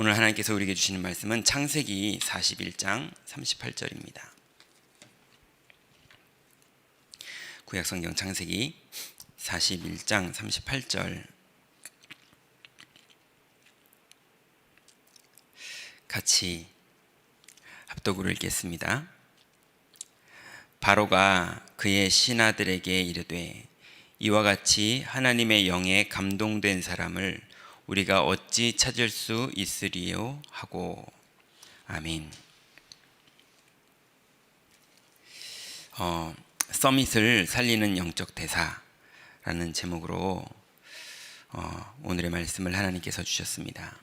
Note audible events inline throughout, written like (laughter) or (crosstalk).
오늘 하나님께서 우리에게 주시는 말씀은 창세기 41장 38절입니다. 구약 성경 창세기 41장 38절 같이 합독으로 읽겠습니다. 바로가 그의 신하들에게 이르되 이와 같이 하나님의 영에 감동된 사람을 우리가 어찌 찾을 수 있으리요 하고 아멘. 어, 서밋을 살리는 영적 대사라는 제목으로 어, 오늘의 말씀을 하나님께서 주셨습니다.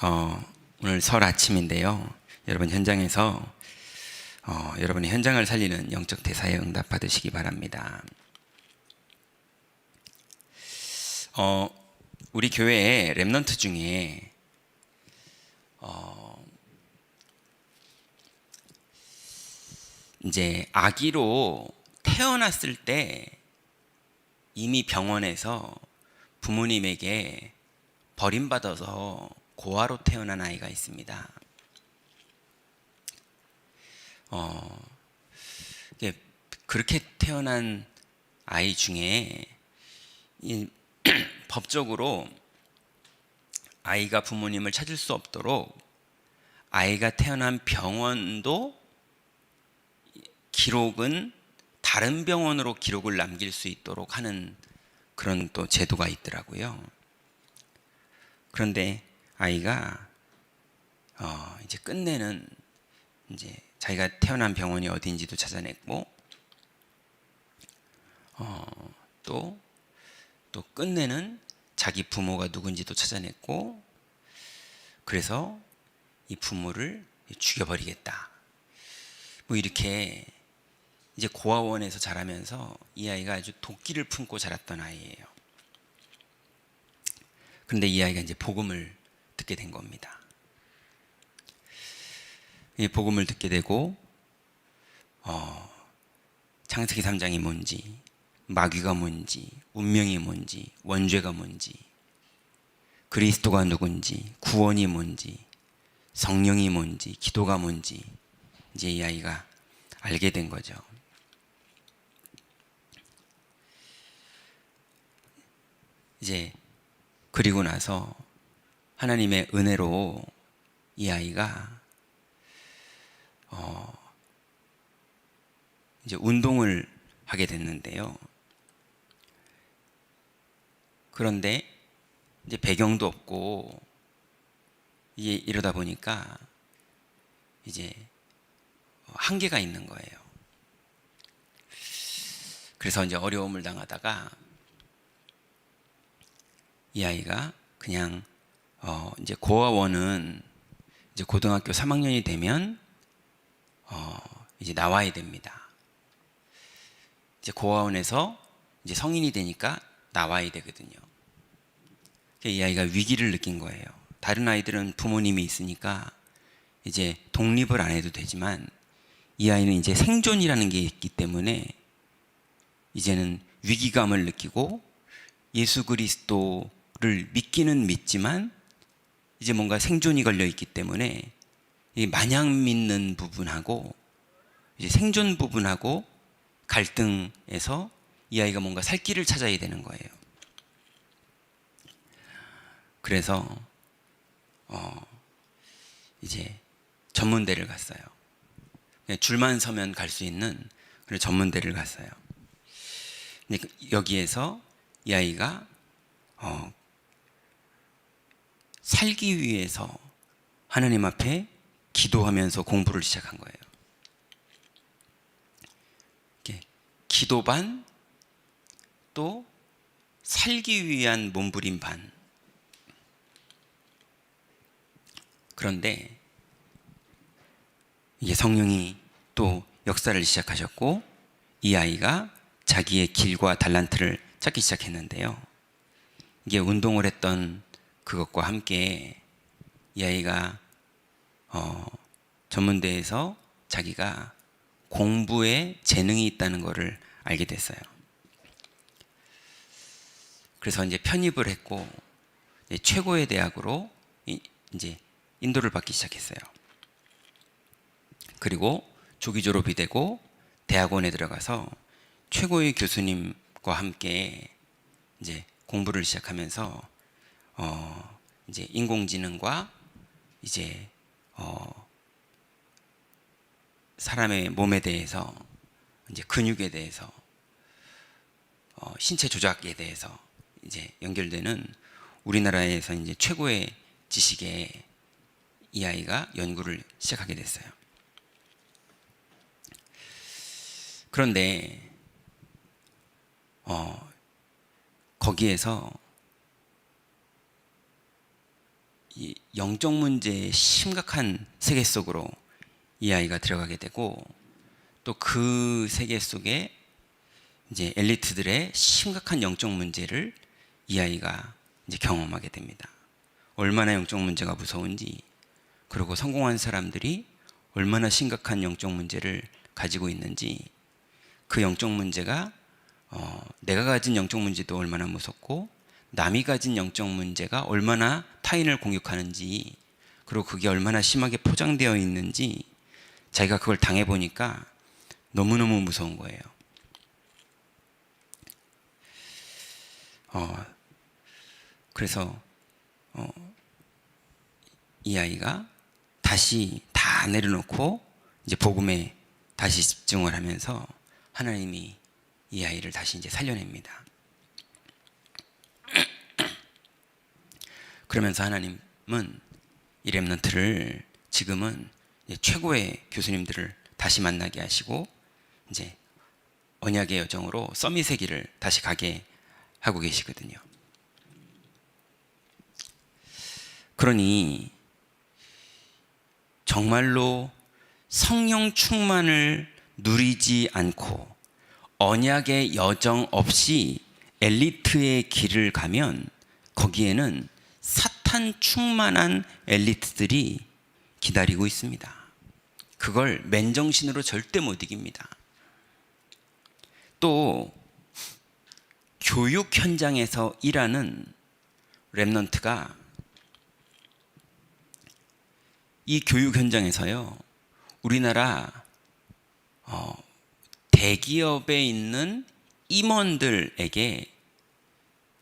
어, 오늘 설 아침인데요. 여러분 현장에서 어, 여러분의 현장을 살리는 영적 대사에 응답 받으시기 바랍니다. 어, 우리 교회에 렘넌트 중에 어, 이제 아기로 태어났을 때 이미 병원에서 부모님에게 버림받아서 고아로 태어난 아이가 있습니다. 어, 그렇게 태어난 아이 중에 이 법적으로 아이가 부모님을 찾을 수 없도록 아이가 태어난 병원도 기록은 다른 병원으로 기록을 남길 수 있도록 하는 그런 또 제도가 있더라고요. 그런데 아이가 어 이제 끝내는 이제 자기가 태어난 병원이 어디인지도 찾아냈고 어 또 또 끝내는 자기 부모가 누군지도 찾아냈고 그래서 이 부모를 죽여버리겠다. 뭐 이렇게 이제 고아원에서 자라면서 이 아이가 아주 도끼를 품고 자랐던 아이예요. 그런데 이 아이가 이제 복음을 듣게 된 겁니다. 이 복음을 듣게 되고 어, 창세기 3장이 뭔지 마귀가 뭔지, 운명이 뭔지, 원죄가 뭔지, 그리스도가 누군지, 구원이 뭔지, 성령이 뭔지, 기도가 뭔지, 이제 이 아이가 알게 된 거죠. 이제 그리고 나서 하나님의 은혜로 이 아이가 어 이제 운동을 하게 됐는데요. 그런데 이제 배경도 없고 이게 이러다 보니까 이제 한계가 있는 거예요. 그래서 이제 어려움을 당하다가 이 아이가 그냥 어 이제 고아원은 이제 고등학교 3학년이 되면 어 이제 나와야 됩니다. 이제 고아원에서 이제 성인이 되니까 나와야 되거든요. 이 아이가 위기를 느낀 거예요. 다른 아이들은 부모님이 있으니까 이제 독립을 안 해도 되지만 이 아이는 이제 생존이라는 게 있기 때문에 이제는 위기감을 느끼고 예수 그리스도를 믿기는 믿지만 이제 뭔가 생존이 걸려 있기 때문에 이 마냥 믿는 부분하고 이제 생존 부분하고 갈등에서 이 아이가 뭔가 살 길을 찾아야 되는 거예요. 그래서 어 이제 전문대를 갔어요. 그냥 줄만 서면 갈 수 있는 그런 전문대를 갔어요. 근데 그 여기에서 이 아이가 어 살기 위해서 하나님 앞에 기도하면서 공부를 시작한 거예요. 기도 반, 또 살기 위한 몸부림 반. 그런데 이게 성령이 또 역사를 시작하셨고 이 아이가 자기의 길과 달란트를 찾기 시작했는데요. 이게 운동을 했던 그것과 함께 이 아이가 어, 전문대에서 자기가 공부에 재능이 있다는 것을 알게 됐어요. 그래서 이제 편입을 했고 최고의 대학으로 이- 이제 인도를 받기 시작했어요. 그리고 조기 졸업이 되고 대학원에 들어가서 최고의 교수님과 함께 이제 공부를 시작하면서 어 이제 인공지능과 이제 어 사람의 몸에 대해서 이제 근육에 대해서 어 신체 조작에 대해서 이제 연결되는 우리나라에서 이제 최고의 지식에 이 아이가 연구를 시작하게 됐어요. 그런데 어, 거기에서 이 영적 문제의 심각한 세계 속으로 이 아이가 들어가게 되고 또 그 세계 속에 이제 엘리트들의 심각한 영적 문제를 이 아이가 이제 경험하게 됩니다. 얼마나 영적 문제가 무서운지 그리고 성공한 사람들이 얼마나 심각한 영적 문제를 가지고 있는지 그 영적 문제가 어, 내가 가진 영적 문제도 얼마나 무섭고 남이 가진 영적 문제가 얼마나 타인을 공격하는지 그리고 그게 얼마나 심하게 포장되어 있는지 자기가 그걸 당해 보니까 너무너무 무서운 거예요. 어, 그래서 어, 이 아이가 다시 다 내려놓고 이제 복음에 다시 집중을 하면서 하나님이 이 아이를 다시 이제 살려냅니다. (clears throat) 그러면서 하나님은 이 렘넌트를 지금은 최고의 교수님들을 다시 만나게 하시고 이제 언약의 여정으로 서밋의 길을 다시 가게 하고 계시거든요. 그러니 정말로 성령 충만을 누리지 않고 언약의 여정 없이 엘리트의 길을 가면 거기에는 사탄 충만한 엘리트들이 기다리고 있습니다. 그걸 맨정신으로 절대 못 이깁니다. 또 교육 현장에서 일하는 랩넌트가 이 교육 현장에서요, 우리나라 어, 대기업에 있는 임원들에게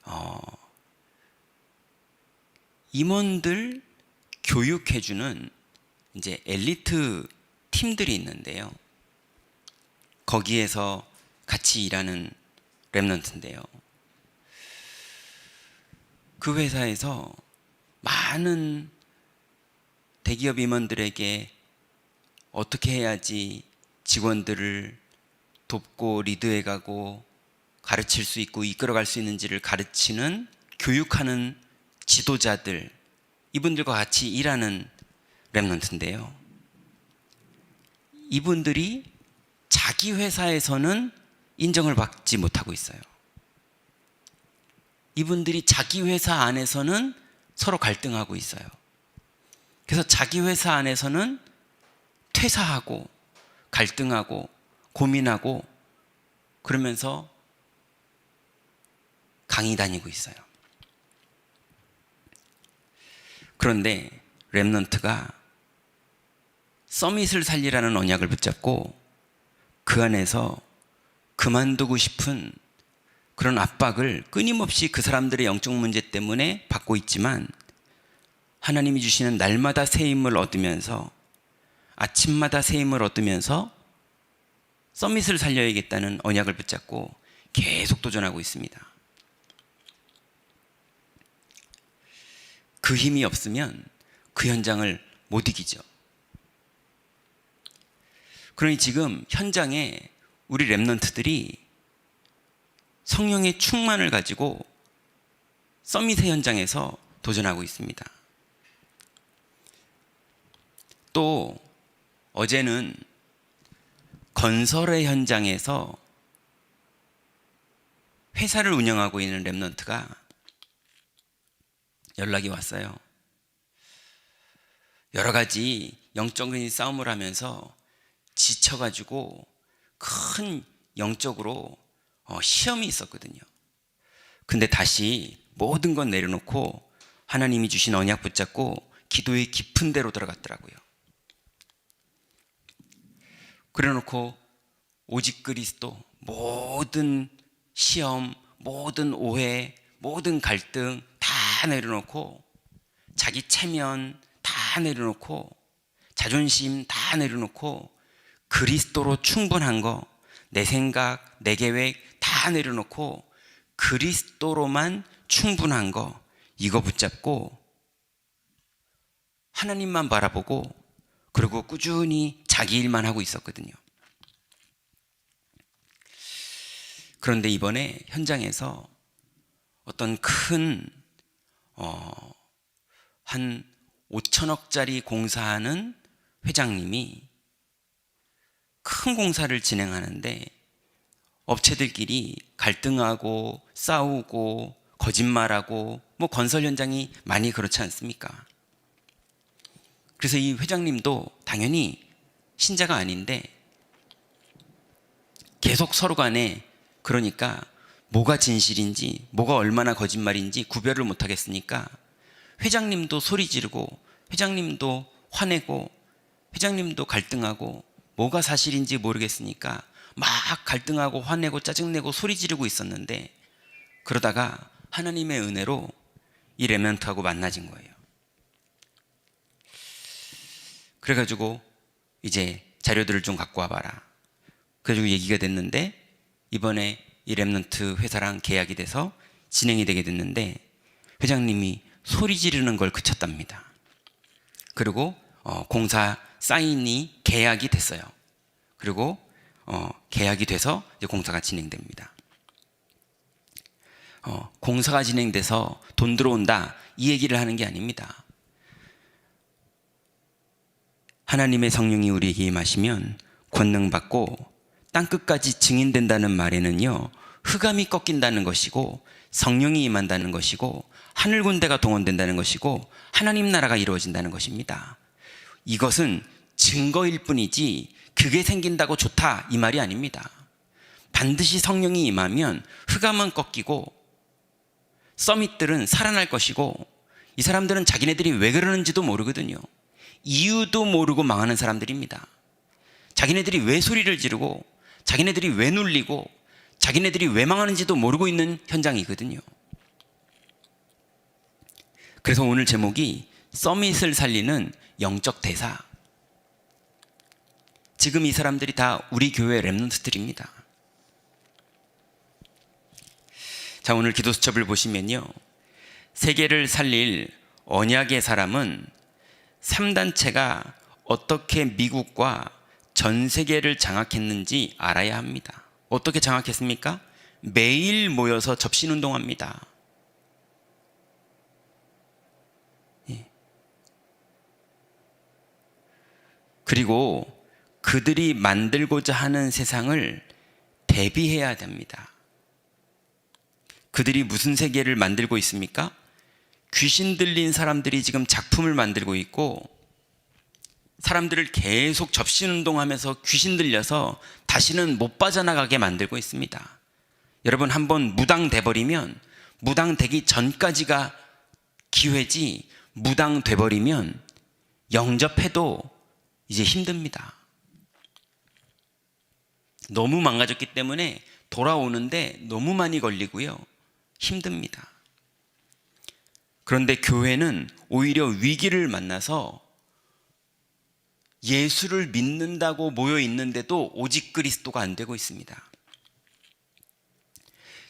어, 임원들 교육해주는 이제 엘리트 팀들이 있는데요. 거기에서 같이 일하는 랩런트인데요. 그 회사에서 많은 대기업 임원들에게 어떻게 해야지 직원들을 돕고 리드해가고 가르칠 수 있고 이끌어갈 수 있는지를 가르치는 교육하는 지도자들 이분들과 같이 일하는 랩런트인데요. 이분들이 자기 회사에서는 인정을 받지 못하고 있어요. 이분들이 자기 회사 안에서는 서로 갈등하고 있어요. 그래서 자기 회사 안에서는 퇴사하고 갈등하고 고민하고 그러면서 강의 다니고 있어요. 그런데 랩넌트가 서밋을 살리라는 언약을 붙잡고 그 안에서 그만두고 싶은 그런 압박을 끊임없이 그 사람들의 영적 문제 때문에 받고 있지만 하나님이 주시는 날마다 새 힘을 얻으면서 아침마다 새 힘을 얻으면서 서밋을 살려야겠다는 언약을 붙잡고 계속 도전하고 있습니다. 그 힘이 없으면 그 현장을 못 이기죠. 그러니 지금 현장에 우리 랩런트들이 성령의 충만을 가지고 서밋의 현장에서 도전하고 있습니다. 또 어제는 건설의 현장에서 회사를 운영하고 있는 랩런트가 연락이 왔어요. 여러 가지 영적인 싸움을 하면서 지쳐가지고 큰 영적으로 어, 시험이 있었거든요. 근데 다시 모든 건 내려놓고 하나님이 주신 언약 붙잡고 기도의 깊은 데로 들어갔더라고요. 그래놓고 오직 그리스도 모든 시험, 모든 오해, 모든 갈등 다 내려놓고 자기 체면 다 내려놓고 자존심 다 내려놓고 그리스도로 충분한 거, 내 생각, 내 계획 다 내려놓고 그리스도로만 충분한 거, 이거 붙잡고 하나님만 바라보고 그리고 꾸준히 자기 일만 하고 있었거든요. 그런데 이번에 현장에서 어떤 큰, 어, 한 5천억짜리 공사하는 회장님이 큰 공사를 진행하는데 업체들끼리 갈등하고 싸우고 거짓말하고 뭐 건설 현장이 많이 그렇지 않습니까? 그래서 이 회장님도 당연히 신자가 아닌데 계속 서로 간에 그러니까 뭐가 진실인지 뭐가 얼마나 거짓말인지 구별을 못 하겠으니까 회장님도 소리 지르고 회장님도 화내고 회장님도 갈등하고 뭐가 사실인지 모르겠으니까 막 갈등하고 화내고 짜증내고 소리 지르고 있었는데 그러다가 하나님의 은혜로 이 레멘트하고 만나진 거예요. 그래가지고 이제 자료들을 좀 갖고 와봐라. 그래가지고 얘기가 됐는데 이번에 이 랩런트 회사랑 계약이 돼서 진행이 되게 됐는데 회장님이 소리 지르는 걸 그쳤답니다. 그리고 어, 공사 사인이 계약이 됐어요. 그리고 어, 계약이 돼서 이제 공사가 진행됩니다. 어, 공사가 진행돼서 돈 들어온다 이 얘기를 하는 게 아닙니다. 하나님의 성령이 우리에게 임하시면 권능 받고 땅 끝까지 증인된다는 말에는요 흑암이 꺾인다는 것이고 성령이 임한다는 것이고 하늘 군대가 동원된다는 것이고 하나님 나라가 이루어진다는 것입니다. 이것은 증거일 뿐이지 그게 생긴다고 좋다 이 말이 아닙니다. 반드시 성령이 임하면 흑암은 꺾이고 서밋들은 살아날 것이고 이 사람들은 자기네들이 왜 그러는지도 모르거든요. 이유도 모르고 망하는 사람들입니다. 자기네들이 왜 소리를 지르고 자기네들이 왜 눌리고 자기네들이 왜 망하는지도 모르고 있는 현장이거든요. 그래서 오늘 제목이 서밋을 살리는 영적 대사. 지금 이 사람들이 다 우리 교회 랩런트들입니다. 자, 오늘 기도 수첩을 보시면요. 세계를 살릴 언약의 사람은 3단체가 어떻게 미국과 전 세계를 장악했는지 알아야 합니다. 어떻게 장악했습니까? 매일 모여서 접신 운동합니다. 예. 그리고 그들이 만들고자 하는 세상을 대비해야 됩니다. 그들이 무슨 세계를 만들고 있습니까? 귀신 들린 사람들이 지금 작품을 만들고 있고 사람들을 계속 접신 운동하면서 귀신 들려서 다시는 못 빠져나가게 만들고 있습니다. 여러분 한번 무당 돼 버리면 무당 되기 전까지가 기회지 무당 돼 버리면 영접해도 이제 힘듭니다. 너무 망가졌기 때문에 돌아오는데 너무 많이 걸리고요. 힘듭니다. 그런데 교회는 오히려 위기를 만나서 예수를 믿는다고 모여 있는데도 오직 그리스도가 안 되고 있습니다.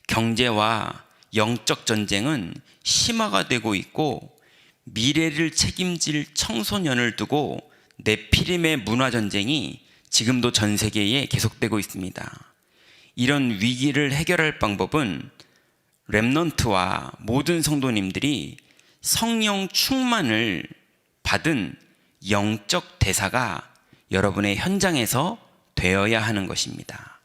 경제와 영적 전쟁은 심화가 되고 있고 미래를 책임질 청소년을 두고 네피림의 문화 전쟁이 지금도 전 세계에 계속되고 있습니다. 이런 위기를 해결할 방법은 렘넌트와 모든 성도님들이 성령 충만을 받은 영적 대사가 여러분의 현장에서 되어야 하는 것입니다.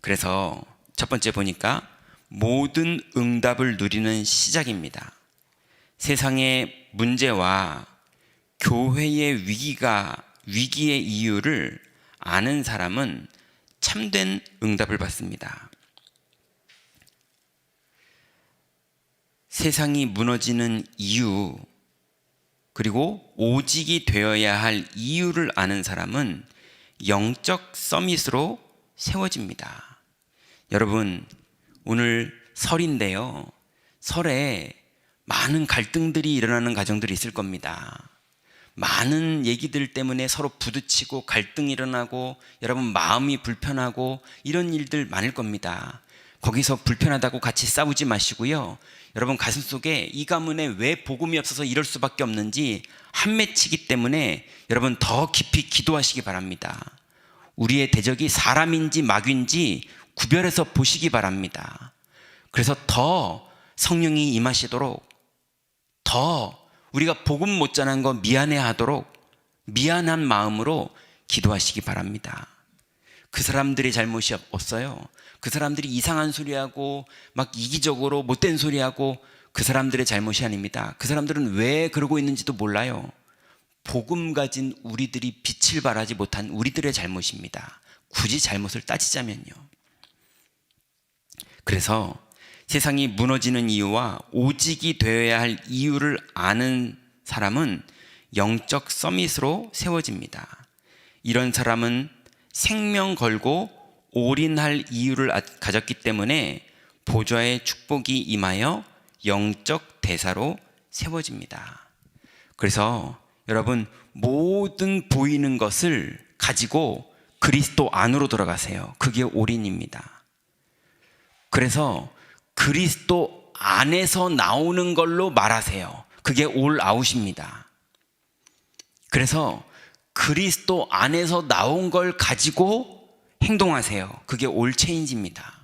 그래서 첫 번째 보니까 모든 응답을 누리는 시작입니다. 세상의 문제와 교회의 위기가 위기의 이유를 아는 사람은 참된 응답을 받습니다. 세상이 무너지는 이유, 그리고 오직이 되어야 할 이유를 아는 사람은 영적 서밋으로 세워집니다. 여러분, 오늘 설인데요. 설에 많은 갈등들이 일어나는 가정들이 있을 겁니다. 많은 얘기들 때문에 서로 부딪히고 갈등이 일어나고 여러분 마음이 불편하고 이런 일들 많을 겁니다. 거기서 불편하다고 같이 싸우지 마시고요. 여러분 가슴 속에 이 가문에 왜 복음이 없어서 이럴 수밖에 없는지 한 맺히기 때문에 여러분 더 깊이 기도하시기 바랍니다. 우리의 대적이 사람인지 마귀인지 구별해서 보시기 바랍니다. 그래서 더 성령이 임하시도록 더 우리가 복음 못 전한 거 미안해 하도록 미안한 마음으로 기도하시기 바랍니다. 그 사람들의 잘못이 없어요. 그 사람들이 이상한 소리하고 막 이기적으로 못된 소리하고 그 사람들의 잘못이 아닙니다. 그 사람들은 왜 그러고 있는지도 몰라요. 복음 가진 우리들이 빛을 발하지 못한 우리들의 잘못입니다. 굳이 잘못을 따지자면요. 그래서 세상이 무너지는 이유와 오직이 되어야 할 이유를 아는 사람은 영적 서밋으로 세워집니다. 이런 사람은 생명 걸고 올인할 이유를 아- 가졌기 때문에 보좌의 축복이 임하여 영적 대사로 세워집니다. 그래서 여러분 모든 보이는 것을 가지고 그리스도 안으로 들어가세요. 그게 올인입니다. 그래서 그리스도 안에서 나오는 걸로 말하세요. 그게 올 아웃입니다. 그래서 그리스도 안에서 나온 걸 가지고 행동하세요. 그게 올 체인지입니다.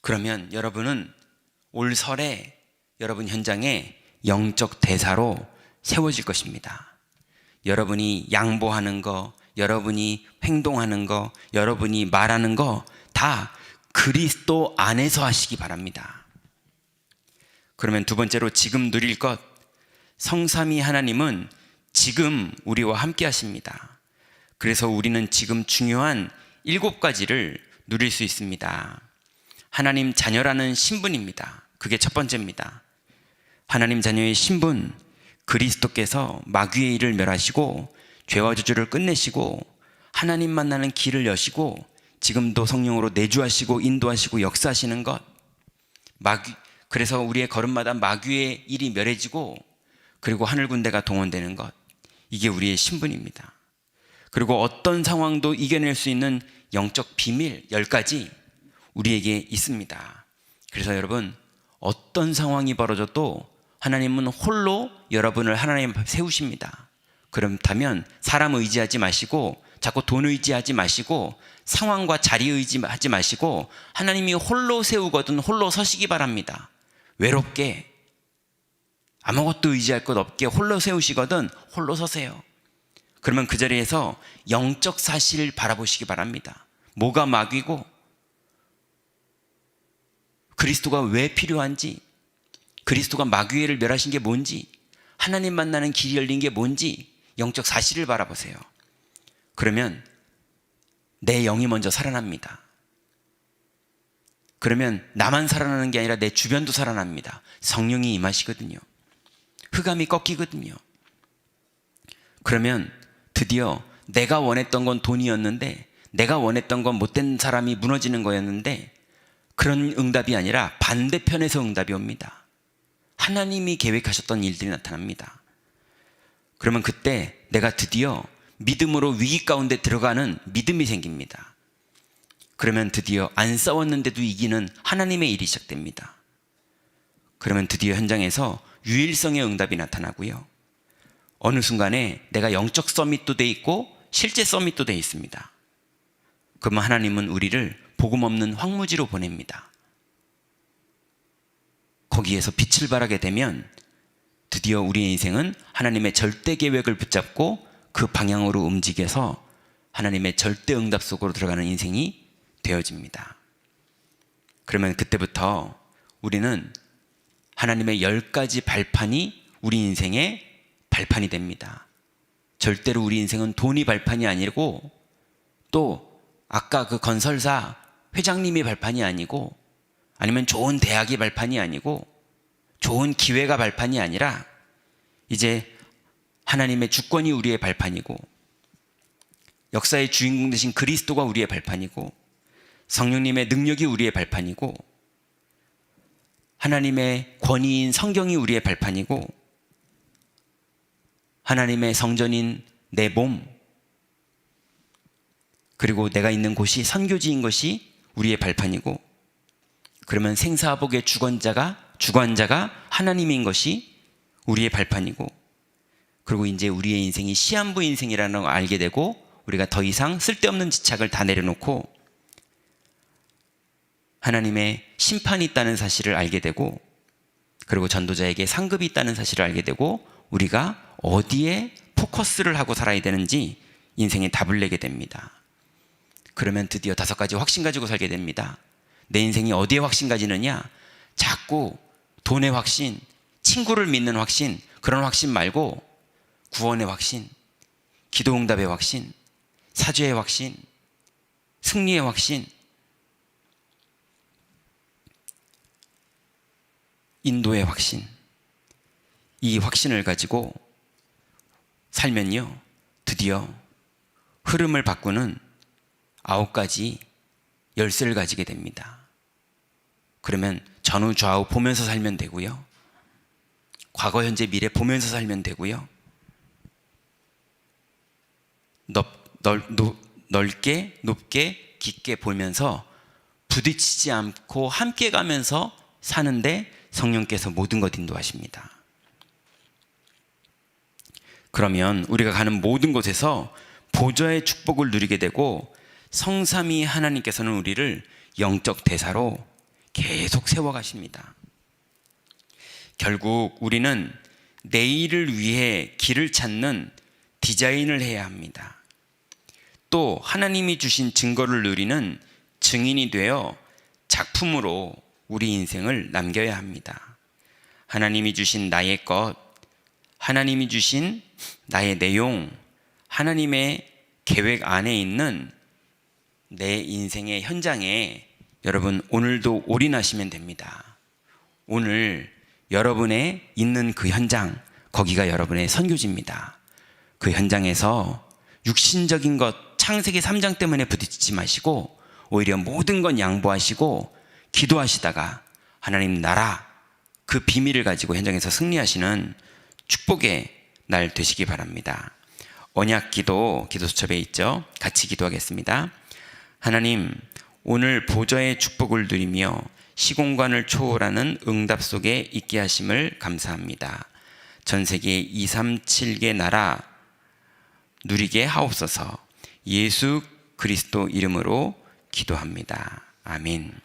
그러면 여러분은 올 설에 여러분 현장에 영적 대사로 세워질 것입니다. 여러분이 양보하는 거, 여러분이 행동하는 거, 여러분이 말하는 거 다 그리스도 안에서 하시기 바랍니다. 그러면 두 번째로 지금 누릴 것 성삼위 하나님은 지금 우리와 함께 하십니다. 그래서 우리는 지금 중요한 일곱 가지를 누릴 수 있습니다. 하나님 자녀라는 신분입니다. 그게 첫 번째입니다. 하나님 자녀의 신분, 그리스도께서 마귀의 일을 멸하시고 죄와 저주를 끝내시고 하나님 만나는 길을 여시고 지금도 성령으로 내주하시고 인도하시고 역사하시는 것. 마귀 그래서 우리의 걸음마다 마귀의 일이 멸해지고 그리고 하늘 군대가 동원되는 것. 이게 우리의 신분입니다. 그리고 어떤 상황도 이겨낼 수 있는 영적 비밀 열 가지 우리에게 있습니다. 그래서 여러분 어떤 상황이 벌어져도 하나님은 홀로 여러분을 하나님 앞에 세우십니다. 그렇다면 사람 의지하지 마시고 자꾸 돈 의지하지 마시고 상황과 자리 의지하지 마시고 하나님이 홀로 세우거든 홀로 서시기 바랍니다. 외롭게 아무것도 의지할 것 없게 홀로 세우시거든 홀로 서세요. 그러면 그 자리에서 영적 사실을 바라보시기 바랍니다. 뭐가 마귀고 그리스도가 왜 필요한지 그리스도가 마귀를 멸하신 게 뭔지 하나님 만나는 길이 열린 게 뭔지 영적 사실을 바라보세요. 그러면 내 영이 먼저 살아납니다. 그러면 나만 살아나는 게 아니라 내 주변도 살아납니다. 성령이 임하시거든요. 흑암이 꺾이거든요. 그러면 드디어 내가 원했던 건 돈이었는데 내가 원했던 건 못된 사람이 무너지는 거였는데 그런 응답이 아니라 반대편에서 응답이 옵니다. 하나님이 계획하셨던 일들이 나타납니다. 그러면 그때 내가 드디어 믿음으로 위기 가운데 들어가는 믿음이 생깁니다. 그러면 드디어 안 싸웠는데도 이기는 하나님의 일이 시작됩니다. 그러면 드디어 현장에서 유일성의 응답이 나타나고요. 어느 순간에 내가 영적 서밋도 돼 있고 실제 서밋도 돼 있습니다. 그러면 하나님은 우리를 복음 없는 황무지로 보냅니다. 거기에서 빛을 발하게 되면 드디어 우리의 인생은 하나님의 절대 계획을 붙잡고 그 방향으로 움직여서 하나님의 절대 응답 속으로 들어가는 인생이 되어집니다. 그러면 그때부터 우리는 하나님의 열 가지 발판이 우리 인생의 발판이 됩니다. 절대로 우리 인생은 돈이 발판이 아니고 또 아까 그 건설사 회장님이 발판이 아니고 아니면 좋은 대학이 발판이 아니고 좋은 기회가 발판이 아니라 이제 하나님의 주권이 우리의 발판이고 역사의 주인공 되신 그리스도가 우리의 발판이고 성령님의 능력이 우리의 발판이고 하나님의 권위인 성경이 우리의 발판이고 하나님의 성전인 내 몸 그리고 내가 있는 곳이 선교지인 것이 우리의 발판이고 그러면 생사복의 주권자가 주관자가 하나님인 것이 우리의 발판이고 그리고 이제 우리의 인생이 시한부 인생이라는 걸 알게 되고 우리가 더 이상 쓸데없는 지착을 다 내려놓고 하나님의 심판이 있다는 사실을 알게 되고 그리고 전도자에게 상급이 있다는 사실을 알게 되고 우리가 어디에 포커스를 하고 살아야 되는지 인생에 답을 내게 됩니다. 그러면 드디어 다섯 가지 확신 가지고 살게 됩니다. 내 인생이 어디에 확신 가지느냐? 자꾸 돈의 확신, 친구를 믿는 확신, 그런 확신 말고 구원의 확신, 기도응답의 확신, 사죄의 확신, 승리의 확신, 인도의 확신. 이 확신을 가지고 살면요, 드디어 흐름을 바꾸는 아홉 가지 열쇠를 가지게 됩니다. 그러면 전후 좌우 보면서 살면 되고요. 과거, 현재, 미래 보면서 살면 되고요. 넓, 넓, 높, 넓게, 높게, 깊게 보면서 부딪히지 않고 함께 가면서 사는데 성령께서 모든 것 인도하십니다. 그러면 우리가 가는 모든 곳에서 보좌의 축복을 누리게 되고 성삼위 하나님께서는 우리를 영적 대사로 계속 세워 가십니다. 결국 우리는 내일을 위해 길을 찾는 디자인을 해야 합니다. 또 하나님이 주신 증거를 누리는 증인이 되어 작품으로 우리 인생을 남겨야 합니다. 하나님이 주신 나의 것, 하나님이 주신 나의 내용, 하나님의 계획 안에 있는 내 인생의 현장에 여러분 오늘도 올인하시면 됩니다. 오늘 여러분의 있는 그 현장, 거기가 여러분의 선교지입니다. 그 현장에서 육신적인 것, 창세기 3장 때문에 부딪히지 마시고 오히려 모든 건 양보하시고 기도하시다가 하나님 나라 그 비밀을 가지고 현장에서 승리하시는 축복의 날 되시기 바랍니다. 언약 기도 기도 수첩에 있죠. 같이 기도하겠습니다. 하나님 오늘 보좌의 축복을 누리며 시공간을 초월하는 응답 속에 있게 하심을 감사합니다. 전 세계 237개 나라 누리게 하옵소서. 예수 그리스도 이름으로 기도합니다. 아멘.